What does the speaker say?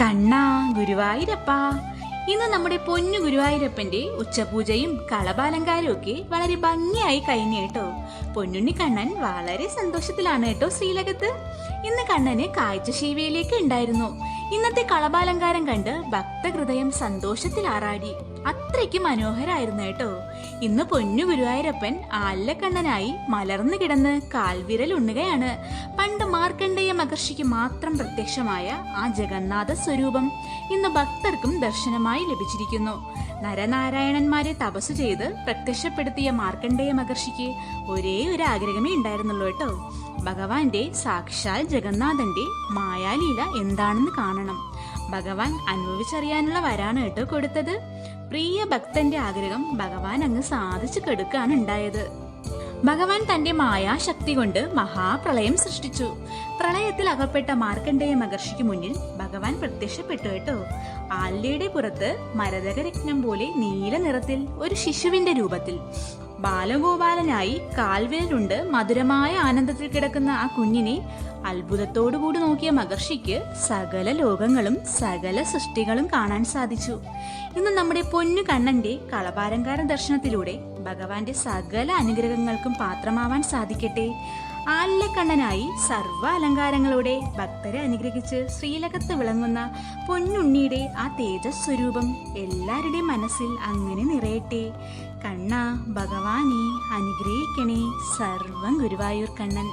കണ്ണാ ഗുരുവായൂരപ്പ. ഇന്ന് നമ്മുടെ പൊന്നു ഗുരുവായൂരപ്പന്റെ ഉച്ചപൂജയും കളഭാലങ്കാരവും ഒക്കെ വളരെ ഭംഗിയായി കഴിഞ്ഞു കേട്ടോ. പൊന്നുണ്ണി കണ്ണൻ വളരെ സന്തോഷത്തിലാണ് കേട്ടോ ശ്രീലകത്ത്. ഇന്ന് കണ്ണന് കാഴ്ചശീവയിലേക്ക് ഉണ്ടായിരുന്നു. ഇന്നത്തെ കളപാലങ്കാരം കണ്ട് ഭക്തഹൃദയം സന്തോഷത്തിൽ ആറാടി. അത്രയ്ക്ക് മനോഹരായിരുന്നു കേട്ടോ. ഇന്ന് പൊന്നു ഗുരുവായൂരപ്പൻ ആല്ലക്കണ്ണനായി മലർന്നു കിടന്ന് കാൽവിരൽ ഉണ്ണുകയാണ്. പണ്ട് മാർക്കണ്ഡേയ മഹർഷിക്ക് മാത്രം പ്രത്യക്ഷമായ ആ ജഗന്നാഥ സ്വരൂപം ഇന്ന് ഭക്തർക്കും ദർശനമായി ലഭിച്ചിരിക്കുന്നു. നരനാരായണന്മാരെ തപസ് ചെയ്ത് പ്രത്യക്ഷപ്പെടുത്തിയ മാർക്കണ്ഡേയ മഹർഷിക്ക് ഒരേ ഒരു ആഗ്രഹമേ ഉണ്ടായിരുന്നുള്ളൂ കേട്ടോ. ഭഗവാന്റെ സാക്ഷാൽ ജഗന്നാഥന്റെ മായാലീല എന്താണെന്ന് കാണണം. ഭഗവാൻ അനുഭവിച്ചറിയാനുള്ള വരാണ് കേട്ടോ കൊടുത്തത്. പ്രിയ ഭക്തന്റെ ആഗ്രഹം ഭഗവാൻ അങ്ങ് സാധിച്ചു കെടുക്കാണ് ഉണ്ടായത്. ഭഗവാൻ തന്റെ മായാശക്തി കൊണ്ട് മഹാപ്രളയം സൃഷ്ടിച്ചു. പ്രളയത്തിൽ അകപ്പെട്ട മാർക്കണ്ഡേയ മഹർഷിക്ക് മുന്നിൽ ഭഗവാൻ പ്രത്യക്ഷപ്പെട്ടു കേട്ടോ. ആല്യയുടെ പുറത്ത് മരതകരത്നം പോലെ നീല നിറത്തിൽ ഒരു ശിശുവിന്റെ രൂപത്തിൽ ബാലഗോപാലനായി കാൽവേലുണ്ട് മധുരമായ ആനന്ദത്തിൽ കിടക്കുന്ന ആ കുഞ്ഞിനെ അത്ഭുതത്തോടുകൂടി നോക്കിയ മഹർഷിക്ക് സകല ലോകങ്ങളും സകല സൃഷ്ടികളും കാണാൻ സാധിച്ചു. ഇന്ന് നമ്മുടെ പൊന്നു കണ്ണന്റെ കളപാലങ്കാര ദർശനത്തിലൂടെ ഭഗവാന്റെ സകല അനുഗ്രഹങ്ങൾക്കും പാത്രമാവാൻ സാധിക്കട്ടെ. ആല്ലക്കണ്ണനായി സർവ അലങ്കാരങ്ങളോടെ ഭക്തരെ അനുഗ്രഹിച്ച് ശ്രീലകത്ത് വിളങ്ങുന്ന പൊന്നുണ്ണിയുടെ ആ തേജസ് സ്വരൂപം എല്ലാവരുടെയും മനസ്സിൽ അങ്ങനെ നിറയട്ടെ. കണ്ണ ഭഗവാനെ അനുഗ്രഹിക്കണേ സർവം ഗുരുവായൂർ കണ്ണൻ.